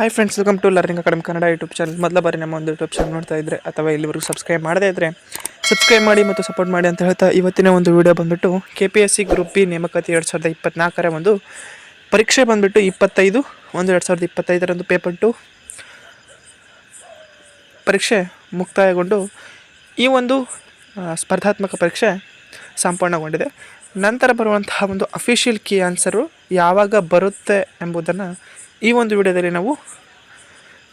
Hi friends welcome to learning academy Kannada YouTube channel ಮೊದಲ ಬಾರಿ ನಮ್ಮ ಒಂದು ಯೂಟ್ಯೂಬ್ ಚಾನಲ್ ನೋಡ್ತಾ ಇದ್ದರೆ ಅಥವಾ ಇಲ್ಲಿವರೆಗೂ ಸಬ್ಸ್ಕ್ರೈಬ್ ಮಾಡದೇ ಇದ್ದರೆ ಸಬ್ಸ್ಕ್ರೈಬ್ ಮಾಡಿ ಮತ್ತು ಸಪೋರ್ಟ್ ಮಾಡಿ ಅಂತ ಹೇಳ್ತಾ ಇವತ್ತಿನ ಒಂದು ವಿಡಿಯೋ ಬಂದುಬಿಟ್ಟು K P S C group B ನೇಮಕಾತಿ ಎರಡು ಸಾವಿರದ ಇಪ್ಪತ್ನಾಲ್ಕರ ಒಂದು ಪರೀಕ್ಷೆ ಬಂದುಬಿಟ್ಟು ಇಪ್ಪತ್ತೈದು, ಒಂದು ಎರಡು ಸಾವಿರದ ಇಪ್ಪತ್ತೈದರಂದು ಪೇಪರ್ ಟು ಪರೀಕ್ಷೆ ಮುಕ್ತಾಯಗೊಂಡು ಈ ಒಂದು ಸ್ಪರ್ಧಾತ್ಮಕ ಪರೀಕ್ಷೆ ಸಂಪೂರ್ಣಗೊಂಡಿದೆ. ನಂತರ ಬರುವಂತಹ ಒಂದು ಅಫಿಷಿಯಲ್ ಕೀ ಆನ್ಸರು ಯಾವಾಗ ಬರುತ್ತೆ ಎಂಬುದನ್ನು ಈ ಒಂದು ವಿಡಿಯೋದಲ್ಲಿ ನಾವು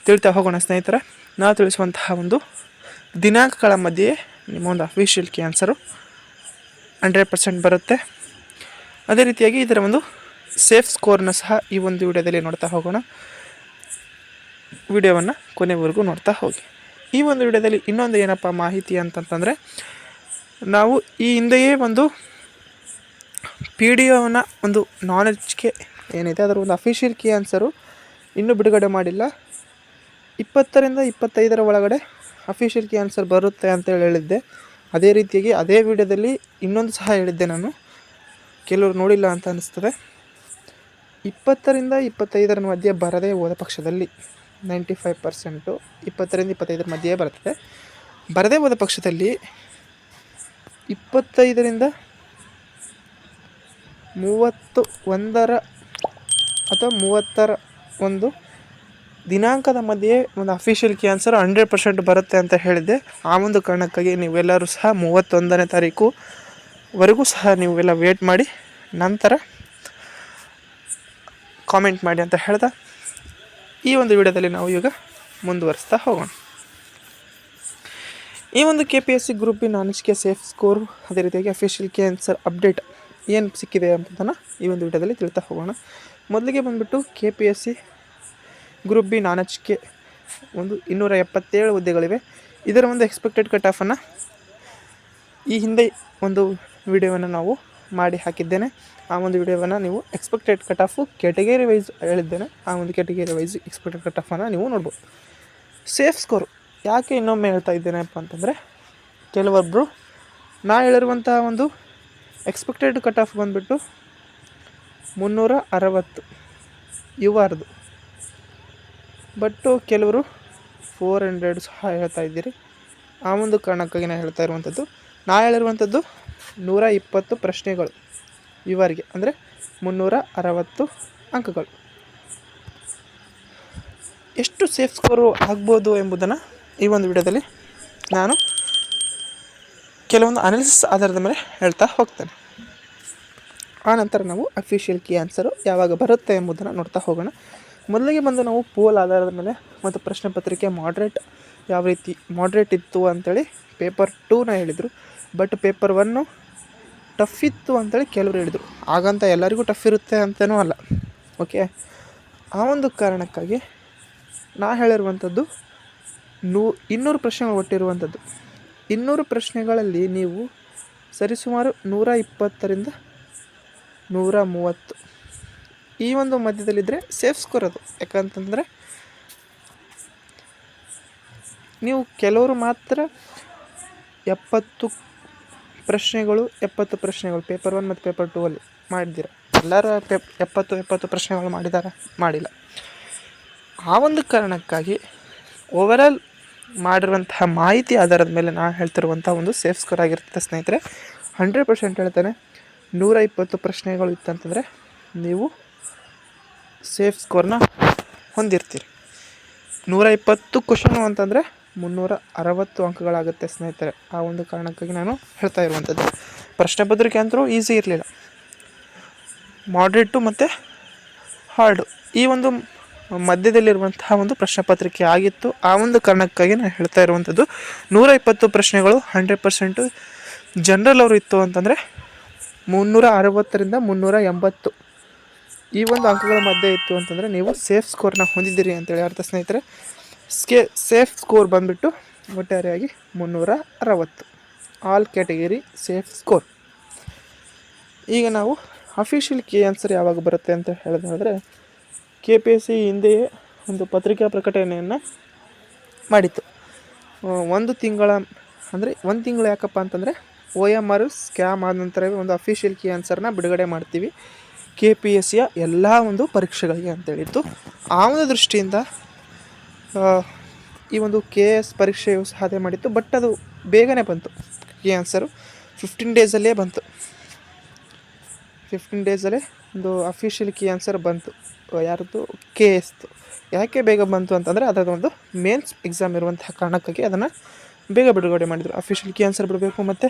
ತಿಳ್ತಾ ಹೋಗೋಣ, ಸ್ನೇಹಿತರ. ನಾವು ತಿಳಿಸುವಂತಹ ಒಂದು ದಿನಾಂಕಗಳ ಮಧ್ಯೆ ನಿಮ್ಮ ಒಂದು ಅಫಿಷಿಯಲ್ ಕ್ಯಾನ್ಸರು ಹಂಡ್ರೆಡ್ ಪರ್ಸೆಂಟ್ ಬರುತ್ತೆ. ಅದೇ ರೀತಿಯಾಗಿ ಇದರ ಒಂದು ಸೇಫ್ ಸ್ಕೋರ್ನ ಸಹ ಈ ಒಂದು ವಿಡಿಯೋದಲ್ಲಿ ನೋಡ್ತಾ ಹೋಗೋಣ. ವಿಡಿಯೋವನ್ನು ಕೊನೆವರೆಗೂ ನೋಡ್ತಾ ಹೋಗಿ. ಈ ಒಂದು ವಿಡಿಯೋದಲ್ಲಿ ಇನ್ನೊಂದು ಏನಪ್ಪ ಮಾಹಿತಿ ಅಂತಂತಂದರೆ, ನಾವು ಈ ಹಿಂದೆಯೇ ಒಂದು ಪಿ ಡಿ ಒನ ಒಂದು ನಾಲೆಡ್ಜ್ಗೆ ಏನಿದೆ? ಅದರ ಒಂದು ಅಫಿಷಿಯಲ್ ಕೀ ಆನ್ಸರು ಇನ್ನೂ ಬಿಡುಗಡೆ ಮಾಡಿಲ್ಲ. ಇಪ್ಪತ್ತರಿಂದ ಇಪ್ಪತ್ತೈದರ ಒಳಗಡೆ ಅಫಿಷಿಯಲ್ ಕೀ ಆನ್ಸರ್ ಬರುತ್ತೆ ಅಂತೇಳಿ ಹೇಳಿದ್ದೆ. ಅದೇ ರೀತಿಯಾಗಿ ಅದೇ ವಿಡಿಯೋದಲ್ಲಿ ಇನ್ನೊಂದು ಸಹ ಹೇಳಿದ್ದೆ ನಾನು. ಕೆಲವರು ನೋಡಿಲ್ಲ ಅಂತ ಅನ್ನಿಸ್ತದೆ ಇಪ್ಪತ್ತರಿಂದ ಇಪ್ಪತ್ತೈದರ ಮಧ್ಯೆ ಬರದೇ ಹೋದ ಪಕ್ಷದಲ್ಲಿ ನೈಂಟಿ ಫೈವ್ ಪರ್ಸೆಂಟು ಇಪ್ಪತ್ತರಿಂದ ಇಪ್ಪತ್ತೈದರ ಮಧ್ಯೆ ಬರ್ತದೆ. ಬರದೇ ಹೋದ ಪಕ್ಷದಲ್ಲಿ ಇಪ್ಪತ್ತೈದರಿಂದ ಮೂವತ್ತು ಒಂದರ ಅಥವಾ ಮೂವತ್ತರ ಒಂದು ದಿನಾಂಕದ ಮಧ್ಯೆ ಒಂದು ಅಫಿಷಿಯಲ್ ಕ್ಯಾನ್ಸರ್ ಹಂಡ್ರೆಡ್ ಪರ್ಸೆಂಟ್ ಬರುತ್ತೆ ಅಂತ ಹೇಳಿದೆ ಆ ಒಂದು ಕಾರಣಕ್ಕಾಗಿ ನೀವೆಲ್ಲರೂ ಸಹ ಮೂವತ್ತೊಂದನೇ ತಾರೀಕು ವರೆಗೂ ಸಹ ನೀವೆಲ್ಲ ವೇಟ್ ಮಾಡಿ, ನಂತರ ಕಾಮೆಂಟ್ ಮಾಡಿ ಅಂತ ಹೇಳ್ದ. ಈ ಒಂದು ವಿಡಿಯೋದಲ್ಲಿ ನಾವು ಈಗ ಮುಂದುವರಿಸ್ತಾ ಹೋಗೋಣ. ಈ ಒಂದು ಕೆ ಪಿ ಎಸ್ ಸಿ ಗ್ರೂಪಿನ ಅನಿಸಿಕೆ ಸೇಫ್ ಸ್ಕೋರ್ ಅದೇ ರೀತಿಯಾಗಿ ಅಫಿಷಿಯಲ್ ಕ್ಯಾನ್ಸರ್ ಅಪ್ಡೇಟ್ ಏನು ಸಿಕ್ಕಿದೆ ಅಂತದನ್ನು ಈ ಒಂದು ವಿಡಿಯೋದಲ್ಲಿ ತಿಳ್ತಾ ಹೋಗೋಣ. ಮೊದಲಿಗೆ ಬಂದುಬಿಟ್ಟು K P S C group B non K ಒಂದು ಇನ್ನೂರ ಎಪ್ಪತ್ತೇಳು ಹುದ್ದೆಗಳಿವೆ. ಇದರ ಒಂದು ಎಕ್ಸ್ಪೆಕ್ಟೆಡ್ ಕಟ್ ಆಫನ್ನು ಈ ಹಿಂದೆ ಒಂದು ವಿಡಿಯೋವನ್ನು ನಾವು ಮಾಡಿ ಹಾಕಿದ್ದೇನೆ. ಆ ಒಂದು ವಿಡಿಯೋವನ್ನು ನೀವು expected cut off category wise ಹೇಳಿದ್ದೇನೆ. ಆ ಒಂದು ಕ್ಯಾಟಗರಿ ವೈಸ್ ಎಕ್ಸ್ಪೆಕ್ಟೆಡ್ ಕಟ್ ಆಫನ್ನು ನೀವು ನೋಡ್ಬೋದು. ಸೇಫ್ ಸ್ಕೋರು ಯಾಕೆ ಇನ್ನೊಮ್ಮೆ ಹೇಳ್ತಾ ಇದ್ದೇನೆಪ್ಪ ಅಂತಂದರೆ ಕೆಲವೊಬ್ಬರು ನಾ ಹೇಳಿರುವಂತಹ ಒಂದು ಎಕ್ಸ್ಪೆಕ್ಟೆಡ್ ಕಟ್ ಆಫ್ ಬಂದುಬಿಟ್ಟು ಮುನ್ನೂರ ಅರವತ್ತು ಇವಾರ್ದು ಬಟ್ಟು ಕೆಲವರು ಫೋರ್ ಹಂಡ್ರೆಡ್ ಸಹ ಹೇಳ್ತಾ ಇದ್ದೀರಿ. ಆ ಒಂದು ಕಾರಣಕ್ಕಾಗಿ ನಾನು ಹೇಳ್ತಾ ಇರುವಂಥದ್ದು. ನಾ ಹೇಳಿರುವಂಥದ್ದು ನೂರ ಇಪ್ಪತ್ತು ಪ್ರಶ್ನೆಗಳು ಇವರಿಗೆ ಅಂದರೆ ಮುನ್ನೂರ ಅರವತ್ತು ಅಂಕಗಳು. ಎಷ್ಟು ಸೇಫ್ ಸ್ಕೋರು ಆಗ್ಬೋದು ಎಂಬುದನ್ನು ಈ ಒಂದು ವಿಡಿಯೋದಲ್ಲಿ ನಾನು ಕೆಲವೊಂದು ಅನಾಲಿಸಿಸ್ ಆಧಾರದ ಮೇಲೆ ಹೇಳ್ತಾ ಹೋಗ್ತೇನೆ. ಆ ನಂತರ ನಾವು ಅಫಿಷಿಯಲ್ ಕೀ ಆನ್ಸರು ಯಾವಾಗ ಬರುತ್ತೆ ಎಂಬುದನ್ನು ನೋಡ್ತಾ ಹೋಗೋಣ. ಮೊದಲಿಗೆ ಬಂದು ನಾವು ಪೋಲ್ ಆಧಾರದ ಮೇಲೆ ಮತ್ತು ಪ್ರಶ್ನೆ ಪತ್ರಿಕೆ ಮಾಡ್ರೇಟ್ ಯಾವ ರೀತಿ ಮಾಡ್ರೇಟ್ ಇತ್ತು ಅಂತೇಳಿ ಪೇಪರ್ ಟೂನ ಹೇಳಿದರು. ಬಟ್ ಪೇಪರ್ ಒನ್ನು ಟಫ್ ಇತ್ತು ಅಂತೇಳಿ ಕೆಲವರು ಹೇಳಿದರು. ಹಾಗಂತ ಎಲ್ಲರಿಗೂ ಟಫ್ ಇರುತ್ತೆ ಅಂತಲೂ ಅಲ್ಲ. ಓಕೆ ಆ ಒಂದು ಕಾರಣಕ್ಕಾಗಿ ನಾ ಹೇಳಿರುವಂಥದ್ದು ನೂ ಇನ್ನೂರು ಪ್ರಶ್ನೆಗಳು ಒಟ್ಟಿರುವಂಥದ್ದು ಇನ್ನೂರು ಪ್ರಶ್ನೆಗಳಲ್ಲಿ ನೀವು ಸರಿಸುಮಾರು ನೂರ ಇಪ್ಪತ್ತರಿಂದ ನೂರ ಮೂವತ್ತು ಈ ಒಂದು ಮಧ್ಯದಲ್ಲಿದ್ದರೆ ಸೇಫ್ ಸ್ಕೋರ್ ಅದು. ಯಾಕಂತಂದರೆ ನೀವು ಕೆಲವರು ಮಾತ್ರ ಎಪ್ಪತ್ತು ಪ್ರಶ್ನೆಗಳು ಎಪ್ಪತ್ತು ಪ್ರಶ್ನೆಗಳು ಪೇಪರ್ ಒನ್ ಮತ್ತು ಪೇಪರ್ ಟೂ ಅಲ್ಲಿ ಮಾಡಿದ್ದೀರ? ಎಲ್ಲರ ಪೇಪ್ ಎಪ್ಪತ್ತು ಎಪ್ಪತ್ತು ಪ್ರಶ್ನೆಗಳು ಮಾಡಿದ್ದಾರೆ ಮಾಡಿಲ್ಲ. ಆ ಒಂದು ಕಾರಣಕ್ಕಾಗಿ ಓವರಾಲ್ ಮಾಡಿರುವಂತಹ ಮಾಹಿತಿ ಆಧಾರದ ಮೇಲೆ ನಾನು ಹೇಳ್ತಿರುವಂಥ ಒಂದು ಸೇಫ್ ಸ್ಕೋರ್ ಆಗಿರ್ತದೆ ಸ್ನೇಹಿತರೆ. ಹಂಡ್ರೆಡ್ ಪರ್ಸೆಂಟ್ ಹೇಳ್ತೇನೆ. ನೂರ ಇಪ್ಪತ್ತು ಪ್ರಶ್ನೆಗಳು ಇತ್ತಂತಂದರೆ ನೀವು ಸೇಫ್ ಸ್ಕೋರ್ನ ಹೊಂದಿರ್ತೀರಿ. ನೂರ ಇಪ್ಪತ್ತು ಕ್ವಶನು ಅಂತಂದರೆ ಮುನ್ನೂರ ಅರವತ್ತು ಅಂಕಗಳಾಗುತ್ತೆ ಸ್ನೇಹಿತರೆ. ಆ ಒಂದು ಕಾರಣಕ್ಕಾಗಿ ನಾನು ಹೇಳ್ತಾ ಇರುವಂಥದ್ದು. ಪ್ರಶ್ನೆ ಪತ್ರಿಕೆ ಅಂತರೂ ಈಸಿ ಇರಲಿಲ್ಲ. ಮಾಡ್ರೇಟು ಮತ್ತು ಹಾರ್ಡು ಈ ಒಂದು ಮಧ್ಯದಲ್ಲಿರುವಂತಹ ಒಂದು ಪ್ರಶ್ನೆ ಪತ್ರಿಕೆ ಆಗಿತ್ತು. ಆ ಒಂದು ಕಾರಣಕ್ಕಾಗಿ ನಾನು ಹೇಳ್ತಾ ಇರುವಂಥದ್ದು. ನೂರ ಇಪ್ಪತ್ತು ಪ್ರಶ್ನೆಗಳು ಹಂಡ್ರೆಡ್ ಪರ್ಸೆಂಟು ಜನರಲ್ ಅವರು ಇತ್ತು ಅಂತಂದರೆ ಮುನ್ನೂರ ಅರವತ್ತರಿಂದ ಮುನ್ನೂರ ಎಂಬತ್ತು ಈ ಒಂದು ಅಂಕಗಳ ಮಧ್ಯೆ ಇತ್ತು ಅಂತಂದರೆ ನೀವು ಸೇಫ್ ಸ್ಕೋರ್ನ ಹೊಂದಿದ್ದೀರಿ ಅಂತೇಳಿ ಅರ್ಥ ಸ್ನೇಹಿತರೆ. ಸ್ಕೇ ಸೇಫ್ ಸ್ಕೋರ್ ಬಂದುಬಿಟ್ಟು ಒಟ್ಟಾರೆಯಾಗಿ ಮುನ್ನೂರ ಅರವತ್ತು ಆಲ್ ಕ್ಯಾಟಗರಿ ಸೇಫ್ ಸ್ಕೋರ್ ಈಗ ನಾವು ಅಫಿಷಿಯಲ್ ಕೆ ಆನ್ಸರ್ ಯಾವಾಗ ಬರುತ್ತೆ ಅಂತ ಹೇಳೋದಾದರೆ ಕೆ ಪಿ ಎಸ್ ಸಿ ಹಿಂದೆಯೇ ಒಂದು ಪತ್ರಿಕಾ ಪ್ರಕಟಣೆಯನ್ನು ಮಾಡಿತ್ತು. ಒಂದು ತಿಂಗಳ ಅಂದರೆ ಒಂದು ತಿಂಗಳು ಯಾಕಪ್ಪ ಅಂತಂದರೆ ಒ ಎಂ ಆರ್ ಸ್ಕ್ಯಾಮ್ ಆದ ನಂತರವೇ ಒಂದು ಅಫಿಷಿಯಲ್ ಕೀ ಆನ್ಸರ್ನ ಬಿಡುಗಡೆ ಮಾಡ್ತೀವಿ. ಕೆ ಪಿ ಎಸ್ ಸಿಯ ಎಲ್ಲ ಒಂದು ಪರೀಕ್ಷೆಗಳಿಗೆ ಅಂತೇಳಿತ್ತು. ಆ ಒಂದು ದೃಷ್ಟಿಯಿಂದ ಈ ಒಂದು ಕೆ ಎಸ್ ಪರೀಕ್ಷೆಯು ಸಾಧನೆ ಮಾಡಿತ್ತು. ಬಟ್ ಅದು ಬೇಗನೆ ಬಂತು. ಈ ಆನ್ಸರು ಫಿಫ್ಟೀನ್ ಡೇಸಲ್ಲೇ ಬಂತು. ಫಿಫ್ಟೀನ್ ಡೇಸಲ್ಲೇ ಒಂದು ಅಫಿಷಿಯಲ್ ಕೀ ಆನ್ಸರ್ ಬಂತು. ಯಾರದ್ದು? ಕೆ ಎಸ್ದು ಯಾಕೆ ಬೇಗ ಬಂತು ಅಂತಂದರೆ ಅದರದ್ದು ಒಂದು ಮೇನ್ಸ್ ಎಕ್ಸಾಮ್ ಇರುವಂತಹ ಕಾರಣಕ್ಕಾಗಿ ಅದನ್ನು ಬೇಗ ಬಿಡುಗಡೆ ಮಾಡಿದರು. ಅಫಿಷಿಯಲ್ ಕೀ ಆನ್ಸರ್ ಬಿಡಬೇಕು ಮತ್ತು.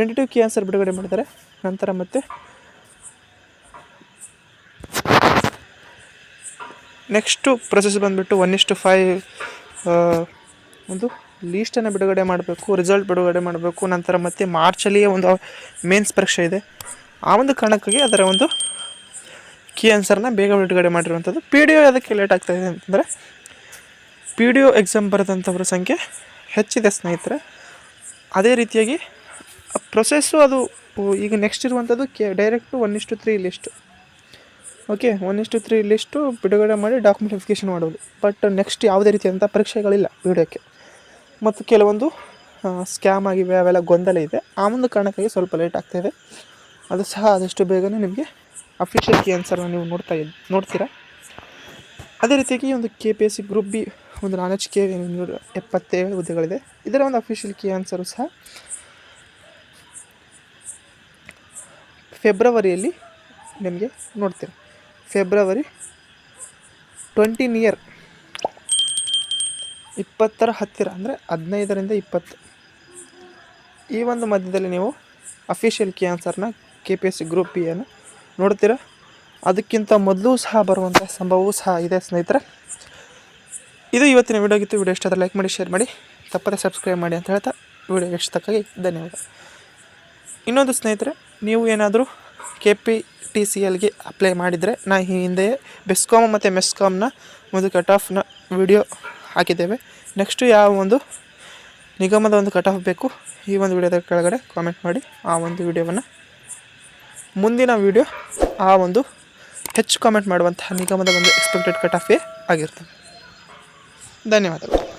ಟೆಂಟೇಟಿವ್ ಕೀ ಆನ್ಸರ್ ಬಿಡುಗಡೆ ಮಾಡಿದ್ದಾರೆ. ನಂತರ ಮತ್ತೆ ನೆಕ್ಸ್ಟು ಪ್ರೊಸೆಸ್ ಬಂದುಬಿಟ್ಟು ಒನ್ ಇಷ್ಟು ಫೈವ್ ಒಂದು ಲೀಸ್ಟನ್ನು ಬಿಡುಗಡೆ ಮಾಡಬೇಕು ರಿಸಲ್ಟ್ ಬಿಡುಗಡೆ ಮಾಡಬೇಕು. ನಂತರ ಮತ್ತೆ ಮಾರ್ಚಲ್ಲಿಯೇ ಒಂದು ಮೇನ್ಸ್ ಪರೀಕ್ಷೆ ಇದೆ. ಆ ಒಂದು ಕಾರಣಕ್ಕಾಗಿ ಅದರ ಒಂದು ಕೀ ಆನ್ಸರ್ನ ಬೇಗ ಬಿಡುಗಡೆ ಮಾಡಿರುವಂಥದ್ದು. ಪಿ ಡಿ ಒ ಅದಕ್ಕೆ ಲೇಟ್ ಆಗ್ತಾಯಿದೆ ಅಂತಂದರೆ ಪಿ ಡಿ ಒ ಎಕ್ಸಾಮ್ ಬರೆದಂಥವ್ರ ಸಂಖ್ಯೆ ಹೆಚ್ಚಿದೆ ಸ್ನೇಹಿತರೆ. ಅದೇ ರೀತಿಯಾಗಿ ಪ್ರೊಸೆಸ್ಸು ಅದು ಈಗ ನೆಕ್ಸ್ಟ್ ಇರುವಂಥದ್ದು K direct one is to three list okay one is to three list ಬಿಡುಗಡೆ ಮಾಡಿ ಡಾಕ್ಯುಮೆಂಟ್ ಮಾಡೋದು. ಬಟ್ ನೆಕ್ಸ್ಟ್ ಯಾವುದೇ ರೀತಿಯಾದಂಥ ಪರೀಕ್ಷೆಗಳಿಲ್ಲ ವಿಡಿಯೋಕ್ಕೆ. ಮತ್ತು ಕೆಲವೊಂದು ಸ್ಕ್ಯಾಮ್ ಆಗಿವೆ, ಅವೆಲ್ಲ ಗೊಂದಲ ಇದೆ. ಆ ಒಂದು ಕಾರಣಕ್ಕಾಗಿ ಸ್ವಲ್ಪ ಲೇಟ್ ಆಗ್ತಾಯಿದೆ ಅದು ಸಹ ಆದಷ್ಟು ಬೇಗನೆ ನಿಮಗೆ ಅಫಿಷಿಯಲ್ ಕೀ ಆನ್ಸರ್ನ ನೀವು ನೋಡ್ತಾ ಇದ್, ನೋಡ್ತೀರಾ? ಅದೇ ರೀತಿಯಾಗಿ ಒಂದು K P S C group B ಒಂದು ನಾನ್ ಎಚ್ ಕೆ ಎಪ್ಪತ್ತೇಳು ಹುದ್ದೆಗಳಿದೆ. ಇದರ ಒಂದು ಅಫಿಷಿಯಲ್ ಕೀ ಆನ್ಸರು ಸಹ ಫೆಬ್ರವರಿಯಲ್ಲಿ ನಿಮಗೆ ನೋಡ್ತೀರಾ ಫೆಬ್ರವರಿ ಟ್ವೆಂಟಿ ಇಯರ್. ಇಪ್ಪತ್ತರ ಹತ್ತಿರ, ಅಂದರೆ ಹದಿನೈದರಿಂದ ಇಪ್ಪತ್ತು. ಈ ಒಂದು ಮಧ್ಯದಲ್ಲಿ ನೀವು official key ಆನ್ಸರ್ನ K P S C group B ಅನ್ನು ನೋಡ್ತೀರಾ? ಅದಕ್ಕಿಂತ ಮೊದಲು ಸಹ ಬರುವಂಥ ಸಂಭವವೂ ಸಹ ಇದೆ ಸ್ನೇಹಿತರೆ. ಇದು ಇವತ್ತಿನ ವಿಡಿಯೋ ಆಗಿತ್ತು. ವಿಡಿಯೋ ಇಷ್ಟ ಲೈಕ್ ಮಾಡಿ ಶೇರ್ ಮಾಡಿ. ತಪ್ಪದೆ ಸಬ್ಸ್ಕ್ರೈಬ್ ಮಾಡಿ ಅಂತ ಹೇಳ್ತಾ, ವಿಡಿಯೋ ಇಷ್ಟಕ್ಕಾಗಿ ಧನ್ಯವಾದ. ಇನ್ನೊಂದು ಸ್ನೇಹಿತರೆ, ನೀವು ಏನಾದರೂ ಕೆ ಪಿ ಟಿ ಸಿ ಎಲ್ಗೆ ಅಪ್ಲೈ ಮಾಡಿದರೆ ನಾ ಈ ಹಿಂದೆಯೇ ಬೆಸ್ಕಾಮ್ ಮತ್ತು ಮೆಸ್ಕಾಮ್ನ ಒಂದು ಕಟ್ ಆಫ್ನ ವಿಡಿಯೋ ಹಾಕಿದ್ದೇವೆ. ನೆಕ್ಸ್ಟು ಯಾವ ಒಂದು ನಿಗಮದ ಒಂದು ಕಟ್ ಆಫ್ ಬೇಕು, ಈ ಒಂದು ವಿಡಿಯೋದ ಕೆಳಗಡೆ ಕಾಮೆಂಟ್ ಮಾಡಿ, ಆ ಒಂದು ವಿಡಿಯೋವನ್ನು ಮುಂದಿನ ವಿಡಿಯೋ ಆ ಒಂದು ಹೆಚ್ಚು ಕಾಮೆಂಟ್ ಮಾಡುವಂತಹ ನಿಗಮದ ಒಂದು ಎಕ್ಸ್ಪೆಕ್ಟೆಡ್ ಕಟ್ ಆಫೇ ಆಗಿರ್ತದೆ. ಧನ್ಯವಾದಗಳು.